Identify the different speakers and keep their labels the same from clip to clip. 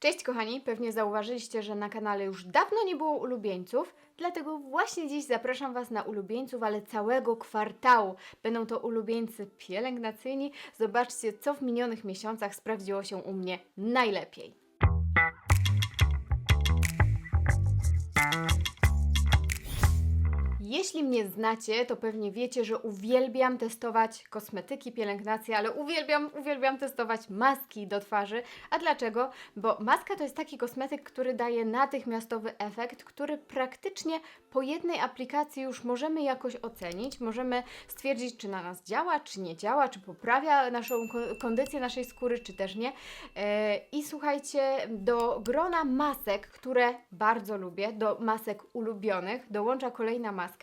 Speaker 1: Cześć kochani, pewnie zauważyliście, że na kanale już dawno nie było ulubieńców, dlatego właśnie dziś zapraszam Was na ulubieńców, ale całego kwartału. Będą to ulubieńcy pielęgnacyjni. Zobaczcie, co w minionych miesiącach sprawdziło się u mnie najlepiej. Jeśli mnie znacie, to pewnie wiecie, że uwielbiam testować kosmetyki, pielęgnacje, ale uwielbiam, uwielbiam testować maski do twarzy. A dlaczego? Bo maska to jest taki kosmetyk, który daje natychmiastowy efekt, który praktycznie po jednej aplikacji już możemy jakoś ocenić, możemy stwierdzić, czy na nas działa, czy nie działa, czy poprawia naszą ko- kondycję naszej skóry, czy też nie. E, I słuchajcie, do grona masek, które bardzo lubię, do masek ulubionych, dołącza kolejna maska.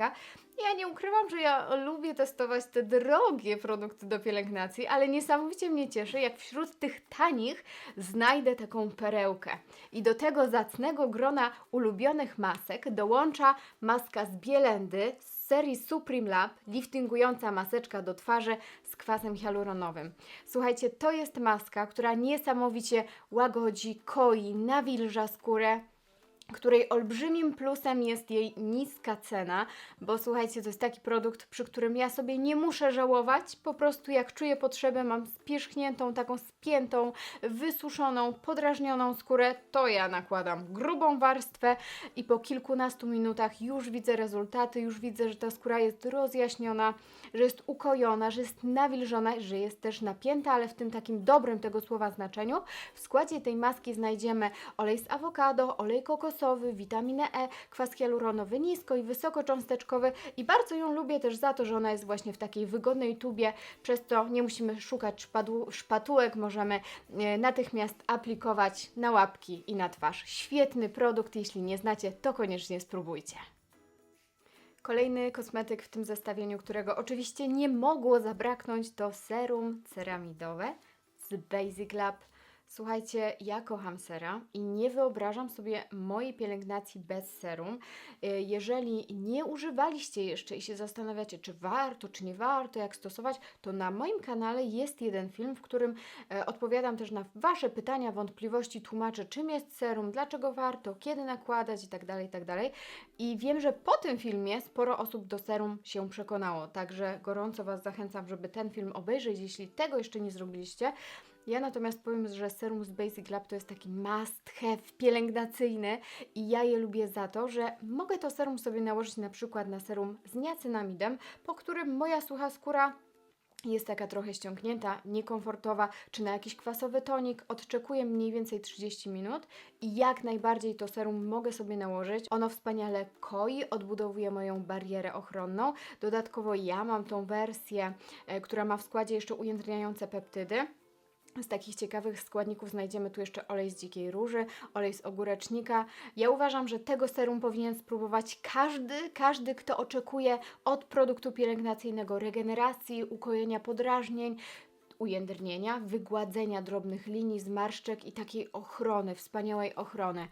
Speaker 1: Ja nie ukrywam, że ja lubię testować te drogie produkty do pielęgnacji, ale niesamowicie mnie cieszy, jak wśród tych tanich znajdę taką perełkę. I do tego zacnego grona ulubionych masek dołącza maska z Bielendy z serii Supreme Lab, liftingująca maseczka do twarzy z kwasem hialuronowym. Słuchajcie, to jest maska, która niesamowicie łagodzi, koi, nawilża skórę której olbrzymim plusem jest jej niska cena, bo słuchajcie, to jest taki produkt, przy którym ja sobie nie muszę żałować, po prostu jak czuję potrzebę, mam spierzchniętą, taką spiętą, wysuszoną, podrażnioną skórę, to ja nakładam grubą warstwę i po kilkunastu minutach już widzę rezultaty, już widzę, że ta skóra jest rozjaśniona, że jest ukojona, że jest nawilżona, że jest też napięta, ale w tym takim dobrym tego słowa znaczeniu. W składzie tej maski znajdziemy olej z awokado, olej witaminę E, kwas hialuronowy nisko i wysokocząsteczkowy i bardzo ją lubię też za to, że ona jest właśnie w takiej wygodnej tubie, przez to nie musimy szukać szpatułek, możemy e, natychmiast aplikować na łapki i na twarz. Świetny produkt, jeśli nie znacie, to koniecznie spróbujcie. Kolejny kosmetyk w tym zestawieniu, którego oczywiście nie mogło zabraknąć, to serum ceramidowe z Basic Lab. Słuchajcie, ja kocham sera i nie wyobrażam sobie mojej pielęgnacji bez serum. Y, Jeżeli nie używaliście jeszcze i się zastanawiacie, czy warto, czy nie warto, jak stosować, to na moim kanale jest jeden film, w którym e, odpowiadam też na Wasze pytania, wątpliwości, tłumaczę, czym jest serum, dlaczego warto, kiedy nakładać itd. itd. I wiem, że po tym filmie sporo osób do serum się przekonało, także gorąco Was zachęcam, żeby ten film obejrzeć, jeśli tego jeszcze nie zrobiliście. Ja natomiast powiem, że serum z Basic Lab to jest taki must have pielęgnacyjny i ja je lubię za to, że mogę to serum sobie nałożyć na przykład na serum z niacinamidem, po którym moja sucha skóra jest taka trochę ściągnięta, niekomfortowa, czy na jakiś kwasowy tonik, odczekuję mniej więcej 30 minut i jak najbardziej to serum mogę sobie nałożyć. Ono wspaniale koi, odbudowuje moją barierę ochronną. Dodatkowo ja mam tą wersję, e, która ma w składzie jeszcze ujędrniające peptydy. Z takich ciekawych składników znajdziemy tu jeszcze olej z dzikiej róży, olej z ogórecznika. Ja uważam, że tego serum powinien spróbować każdy, każdy, kto oczekuje od produktu pielęgnacyjnego regeneracji, ukojenia podrażnień, ujędrnienia, wygładzenia drobnych linii, zmarszczek i takiej ochrony, wspaniałej ochrony.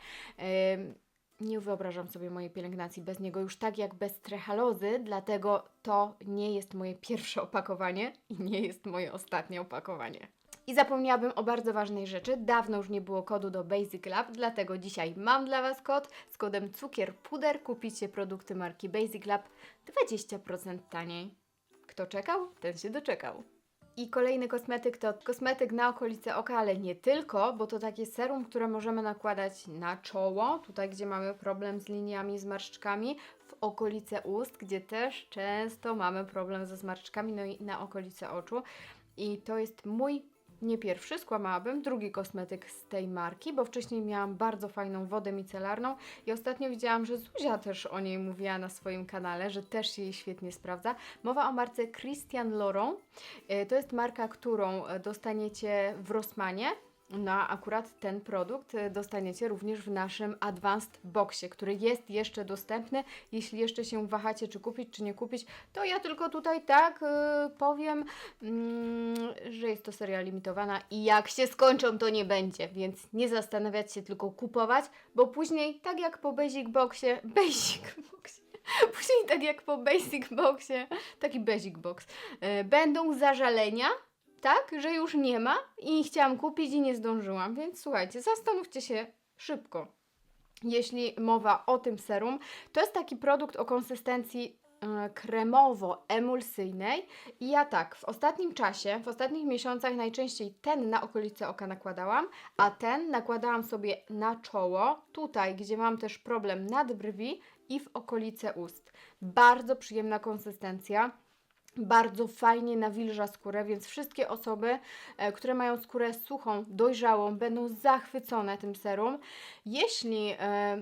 Speaker 1: Nie wyobrażam sobie mojej pielęgnacji bez niego już tak jak bez trehalozy, dlatego to nie jest moje pierwsze opakowanie i nie jest moje ostatnie opakowanie. I zapomniałabym o bardzo ważnej rzeczy. Dawno już nie było kodu do Basic Lab, dlatego dzisiaj mam dla Was kod. Z kodem cukier puder kupicie produkty marki Basic Lab 20% taniej. Kto czekał, ten się doczekał. I kolejny kosmetyk to kosmetyk na okolice oka, ale nie tylko, bo to takie serum, które możemy nakładać na czoło, tutaj gdzie mamy problem z liniami, zmarszczkami, w okolice ust, gdzie też często mamy problem ze zmarszczkami, no i na okolice oczu. I to jest mój nie pierwszy, skłamałabym, drugi kosmetyk z tej marki, bo wcześniej miałam bardzo fajną wodę micelarną i ostatnio widziałam, że Zuzia też o niej mówiła na swoim kanale, że też się jej świetnie sprawdza. Mowa o marce Christian Laurent. E, To jest marka, którą e, dostaniecie w Rossmanie. No akurat ten produkt e, dostaniecie również w naszym Advanced Boxie, który jest jeszcze dostępny. Jeśli jeszcze się wahacie, czy kupić, czy nie kupić, to ja tylko tutaj tak e, powiem, mm, że jest to seria limitowana i jak się skończą, to nie będzie, więc nie zastanawiać się, tylko kupować, bo później, tak jak po Basic Boxie, Basic Boxie, później tak jak po Basic Boxie, taki Basic Box, e, będą zażalenia, tak, że już nie ma i chciałam kupić i nie zdążyłam, więc słuchajcie, zastanówcie się szybko. Jeśli mowa o tym serum, to jest taki produkt o konsystencji e, kremowo-emulsyjnej i ja tak, w ostatnim czasie, w ostatnich miesiącach najczęściej ten na okolice oka nakładałam, a ten nakładałam sobie na czoło, tutaj gdzie mam też problem nad brwi i w okolice ust. Bardzo przyjemna konsystencja. Bardzo fajnie nawilża skórę, więc wszystkie osoby, e, które mają skórę suchą, dojrzałą, będą zachwycone tym serum. Jeśli e,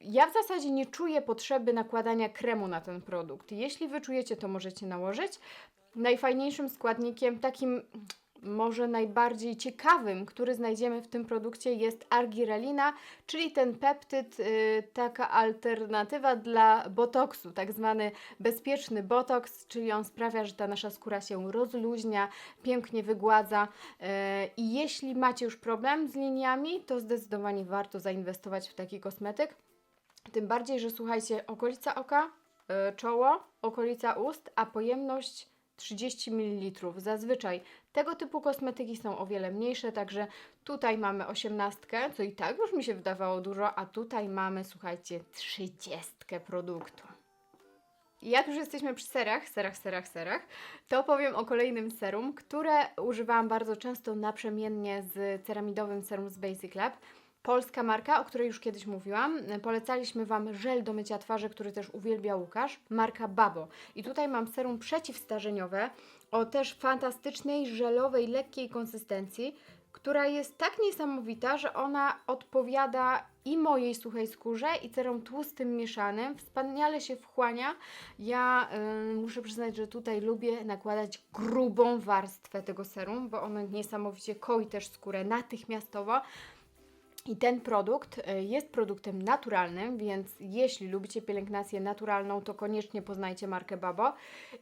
Speaker 1: ja w zasadzie nie czuję potrzeby nakładania kremu na ten produkt. Jeśli wy czujecie, to możecie nałożyć. Najfajniejszym składnikiem, takim może najbardziej ciekawym, który znajdziemy w tym produkcie jest argirelina, czyli ten peptyd, y, taka alternatywa dla botoksu, tak zwany bezpieczny botoks, czyli on sprawia, że ta nasza skóra się rozluźnia, pięknie wygładza. y, I jeśli macie już problem z liniami, to zdecydowanie warto zainwestować w taki kosmetyk. Tym bardziej, że słuchajcie, okolica oka, y, czoło, okolica ust, a pojemność 30 ml. Zazwyczaj tego typu kosmetyki są o wiele mniejsze, także tutaj mamy 18, co i tak już mi się wydawało dużo, a tutaj mamy, słuchajcie, 30 produktu. Jak już jesteśmy przy serach, serach, serach, serach, to powiem o kolejnym serum, które używałam bardzo często naprzemiennie z ceramidowym serum z Basic Lab. Polska marka, o której już kiedyś mówiłam. Polecaliśmy Wam żel do mycia twarzy, który też uwielbia Łukasz, marka Babo. I tutaj mam serum przeciwstarzeniowe o też fantastycznej, żelowej, lekkiej konsystencji, która jest tak niesamowita, że ona odpowiada i mojej suchej skórze, i cerom tłustym mieszanym. Wspaniale się wchłania. Ja y, muszę przyznać, że tutaj lubię nakładać grubą warstwę tego serum, bo ono niesamowicie koi też skórę natychmiastowo. I ten produkt y, jest produktem naturalnym, więc jeśli lubicie pielęgnację naturalną, to koniecznie poznajcie markę Babo.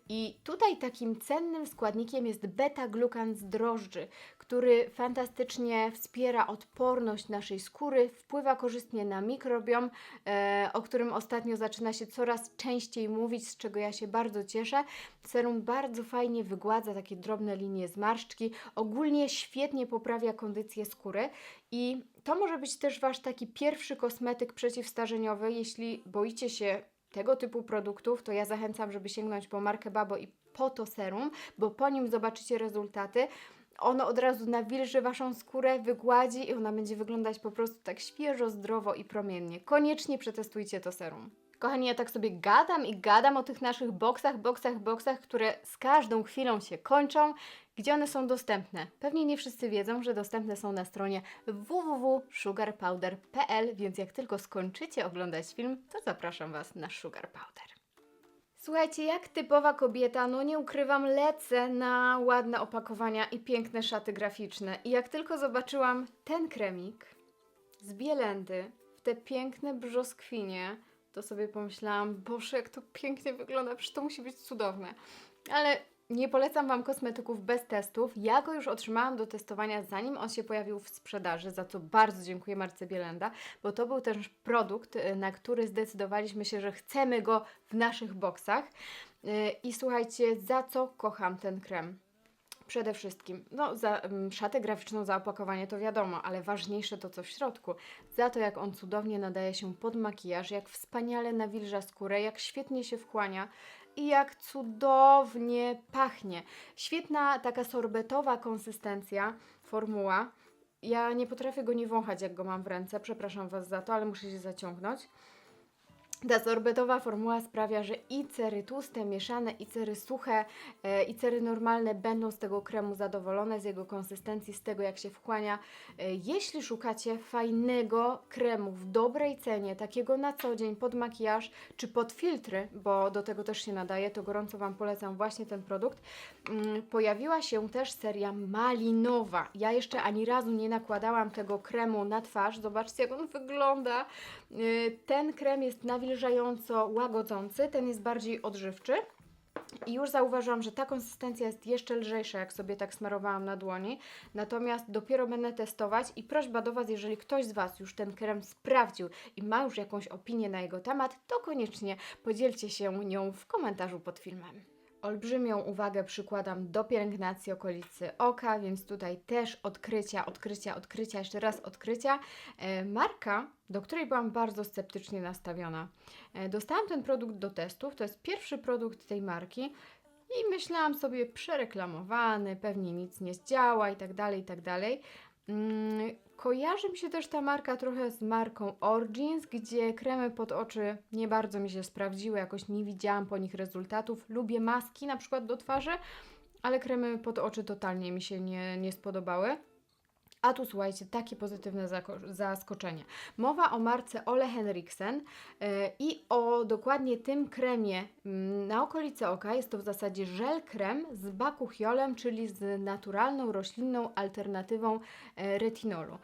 Speaker 1: I tutaj takim cennym składnikiem jest beta-glukan z drożdży, który fantastycznie wspiera odporność naszej skóry, wpływa korzystnie na mikrobiom, e, o którym ostatnio zaczyna się coraz częściej mówić, z czego ja się bardzo cieszę. Serum bardzo fajnie wygładza takie drobne linie zmarszczki, ogólnie świetnie poprawia kondycję skóry i to może być też Wasz taki pierwszy kosmetyk przeciwstarzeniowy, jeśli boicie się tego typu produktów, to ja zachęcam, żeby sięgnąć po markę Babo i po to serum, bo po nim zobaczycie rezultaty. Ono od razu nawilży Waszą skórę, wygładzi i ona będzie wyglądać po prostu tak świeżo, zdrowo i promiennie. Koniecznie przetestujcie to serum. Kochani, ja tak sobie gadam i gadam o tych naszych boksach, boksach, boksach, które z każdą chwilą się kończą. Gdzie one są dostępne? Pewnie nie wszyscy wiedzą, że dostępne są na stronie www.sugarpowder.pl, więc jak tylko skończycie oglądać film, to zapraszam Was na Sugar Powder. Słuchajcie, jak typowa kobieta, no nie ukrywam, lecę na ładne opakowania i piękne szaty graficzne. I jak tylko zobaczyłam ten kremik z Bielendy w te piękne brzoskwinie, to sobie pomyślałam, Boże, jak to pięknie wygląda, przecież to musi być cudowne. Ale nie polecam Wam kosmetyków bez testów. Ja go już otrzymałam do testowania, zanim on się pojawił w sprzedaży, za co bardzo dziękuję Marce Bielenda, bo to był też produkt, y, na który zdecydowaliśmy się, że chcemy go w naszych boksach. Y, I słuchajcie, za co kocham ten krem? Przede wszystkim, no za mm, szatę graficzną, za opakowanie to wiadomo, ale ważniejsze to co w środku. Za to jak on cudownie nadaje się pod makijaż, jak wspaniale nawilża skórę, jak świetnie się wchłania i jak cudownie pachnie. Świetna taka sorbetowa konsystencja, formuła. Ja nie potrafię go nie wąchać, jak go mam w ręce. Przepraszam Was za to, ale muszę się zaciągnąć. Ta sorbetowa formuła sprawia, że i cery tłuste, mieszane, i cery suche, e, i cery normalne będą z tego kremu zadowolone, z jego konsystencji, z tego jak się wchłania. E, jeśli szukacie fajnego kremu w dobrej cenie, takiego na co dzień pod makijaż czy pod filtry, bo do tego też się nadaje, to gorąco Wam polecam właśnie ten produkt. Mm, Pojawiła się też seria malinowa. Ja jeszcze ani razu nie nakładałam tego kremu na twarz. Zobaczcie, jak on wygląda. Y, Ten krem jest nawilżająco łagodzący, ten jest bardziej odżywczy. I już zauważyłam, że ta konsystencja jest jeszcze lżejsza, jak sobie tak smarowałam na dłoni. Natomiast dopiero będę testować i prośba do Was, jeżeli ktoś z Was już ten krem sprawdził i ma już jakąś opinię na jego temat, to koniecznie podzielcie się nią w komentarzu pod filmem. Olbrzymią uwagę przykładam do pielęgnacji okolicy oka, więc tutaj też odkrycia, odkrycia, odkrycia, jeszcze raz odkrycia. E, Marka, do której byłam bardzo sceptycznie nastawiona. E, Dostałam ten produkt do testów, to jest pierwszy produkt tej marki i myślałam sobie przereklamowany, pewnie nic nie zdziała i tak dalej, i tak dalej. Kojarzy mi się też ta marka trochę z marką Origins, gdzie kremy pod oczy nie bardzo mi się sprawdziły, jakoś nie widziałam po nich rezultatów. Lubię maski na przykład do twarzy, ale kremy pod oczy totalnie mi się nie, nie spodobały. A tu słuchajcie, takie pozytywne zaskoczenie. Mowa o marce Ole Henriksen yy, i o dokładnie tym kremie mm, na okolice oka. Jest to w zasadzie żel krem z bakuchiolem, czyli z naturalną, roślinną alternatywą e, retinolu.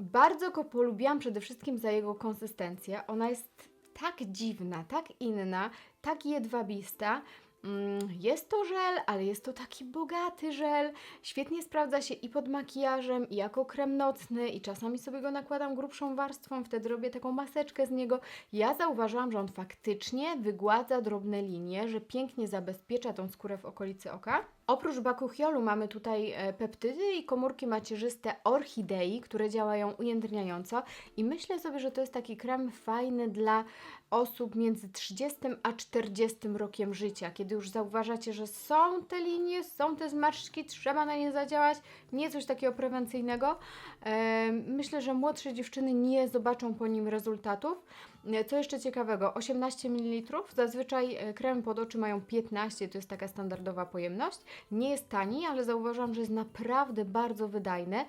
Speaker 1: Bardzo go polubiłam przede wszystkim za jego konsystencję. Ona jest tak dziwna, tak inna, tak jedwabista. Mm, Jest to żel, ale jest to taki bogaty żel. Świetnie sprawdza się i pod makijażem, i jako krem nocny, i czasami sobie go nakładam grubszą warstwą, wtedy robię taką maseczkę z niego. Ja zauważyłam, że on faktycznie wygładza drobne linie, że pięknie zabezpiecza tą skórę w okolicy oka. Oprócz bakuchiolu mamy tutaj e, peptydy i komórki macierzyste orchidei, które działają ujędrniająco i myślę sobie, że to jest taki krem fajny dla osób między 30 a 40 rokiem życia, kiedy już zauważacie, że są te linie, są te zmarszczki, trzeba na nie zadziałać, nie coś takiego prewencyjnego. E, Myślę, że młodsze dziewczyny nie zobaczą po nim rezultatów. E, Co jeszcze ciekawego, 18 ml, zazwyczaj e, kremy pod oczy mają 15, to jest taka standardowa pojemność. Nie jest tani, ale zauważyłam, że jest naprawdę bardzo wydajny.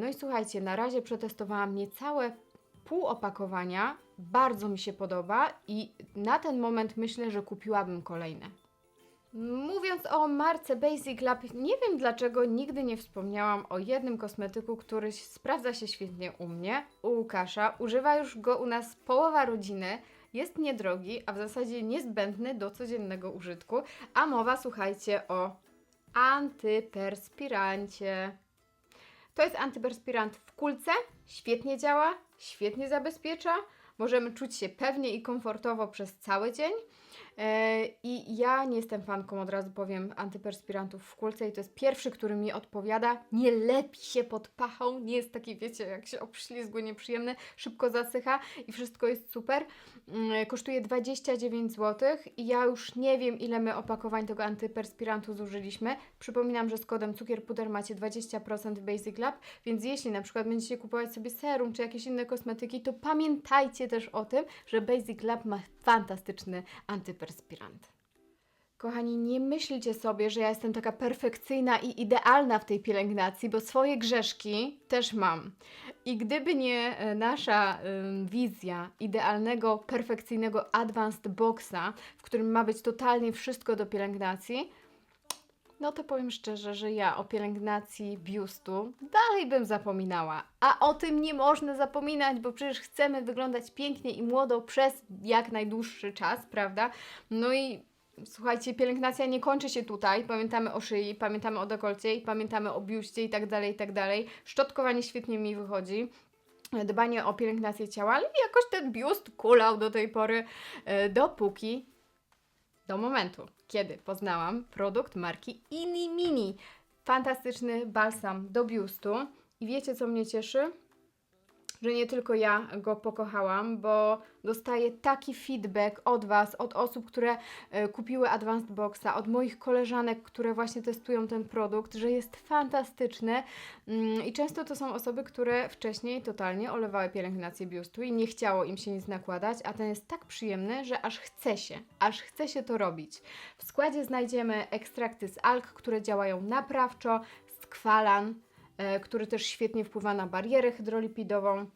Speaker 1: No i słuchajcie, na razie przetestowałam niecałe pół opakowania, bardzo mi się podoba i na ten moment myślę, że kupiłabym kolejne. Mówiąc o marce Basic Lab, nie wiem dlaczego nigdy nie wspomniałam o jednym kosmetyku, który sprawdza się świetnie u mnie, u Łukasza. Używa już go u nas połowa rodziny. Jest niedrogi, a w zasadzie niezbędny do codziennego użytku. A mowa, słuchajcie, o antyperspirancie. To jest antyperspirant w kulce, świetnie działa, świetnie zabezpiecza. Możemy czuć się pewnie i komfortowo przez cały dzień. E, I ja nie jestem fanką, od razu powiem, antyperspirantów w kulce i to jest pierwszy, który mi odpowiada. Nie lepi się pod pachą, nie jest taki, wiecie, jak się obślizgły, nieprzyjemny, szybko zasycha i wszystko jest super. Mm, Kosztuje 29 zł i ja już nie wiem, ile my opakowań tego antyperspirantu zużyliśmy. Przypominam, że z kodem cukierpuder macie 20% w Basic Lab, więc jeśli na przykład będziecie kupować sobie serum czy jakieś inne kosmetyki, to pamiętajcie też o tym, że Basic Lab ma fantastyczny antyperspirant. Kochani, nie myślcie sobie, że ja jestem taka perfekcyjna i idealna w tej pielęgnacji, bo swoje grzeszki też mam. I gdyby nie e, nasza ym, wizja idealnego, perfekcyjnego Advanced Boxa, w którym ma być totalnie wszystko do pielęgnacji, no to powiem szczerze, że ja o pielęgnacji biustu dalej bym zapominała. A o tym nie można zapominać, bo przecież chcemy wyglądać pięknie i młodo przez jak najdłuższy czas, prawda? No i słuchajcie, pielęgnacja nie kończy się tutaj. Pamiętamy o szyi, pamiętamy o dekolcie i pamiętamy o biuście i tak dalej, i tak dalej. Szczotkowanie świetnie mi wychodzi dbanie o pielęgnację ciała, ale jakoś ten biust kulał do tej pory, e, dopóki do momentu, kiedy poznałam produkt marki Ini Mini. Fantastyczny balsam do biustu. I wiecie, co mnie cieszy? Że nie tylko ja go pokochałam, bo dostaję taki feedback od Was, od osób, które e, kupiły Advanced Boxa, od moich koleżanek, które właśnie testują ten produkt, że jest fantastyczny. Mm, I często to są osoby, które wcześniej totalnie olewały pielęgnację biustu i nie chciało im się nic nakładać, a ten jest tak przyjemny, że aż chce się, aż chce się to robić. W składzie znajdziemy ekstrakty z alg, które działają naprawczo, skwalan, który też świetnie wpływa na barierę hydrolipidową.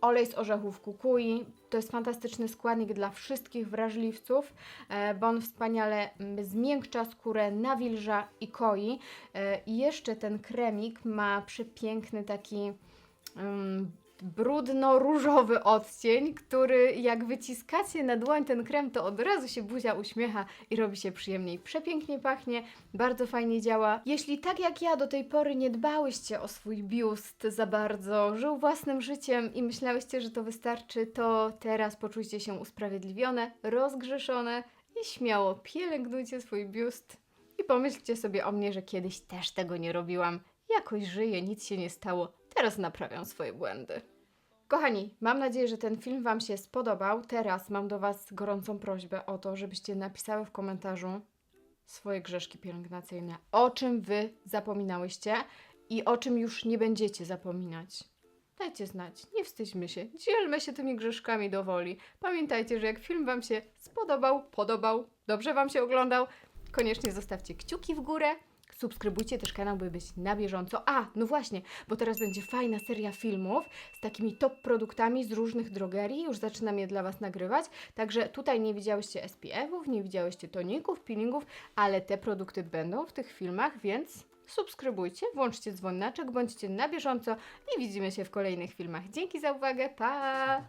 Speaker 1: Olej z orzechów kukui to jest fantastyczny składnik dla wszystkich wrażliwców, e, bo on wspaniale mm, zmiękcza skórę, nawilża i koi. E, I jeszcze ten kremik ma przepiękny taki mm, brudno-różowy odcień, który jak wyciskacie na dłoń ten krem, to od razu się buzia uśmiecha i robi się przyjemniej. Przepięknie pachnie, bardzo fajnie działa. Jeśli tak jak ja do tej pory nie dbałyście o swój biust za bardzo, żył własnym życiem i myślałyście, że to wystarczy, to teraz poczujcie się usprawiedliwione, rozgrzeszone i śmiało pielęgnujcie swój biust i pomyślcie sobie o mnie, że kiedyś też tego nie robiłam. Jakoś żyję, nic się nie stało, teraz naprawiam swoje błędy. Kochani, mam nadzieję, że ten film Wam się spodobał. Teraz mam do Was gorącą prośbę o to, żebyście napisały w komentarzu swoje grzeszki pielęgnacyjne. O czym Wy zapominałyście i o czym już nie będziecie zapominać. Dajcie znać, nie wstydźmy się, dzielmy się tymi grzeszkami do woli. Pamiętajcie, że jak film Wam się spodobał, podobał, dobrze Wam się oglądał, koniecznie zostawcie kciuki w górę. Subskrybujcie też kanał, by być na bieżąco. A, no właśnie, bo teraz będzie fajna seria filmów z takimi top produktami z różnych drogerii. Już zaczynam je dla Was nagrywać. Także tutaj nie widziałyście SPF-ów, nie widziałyście toników, peelingów, ale te produkty będą w tych filmach, więc subskrybujcie, włączcie dzwoneczek, bądźcie na bieżąco i widzimy się w kolejnych filmach. Dzięki za uwagę, pa!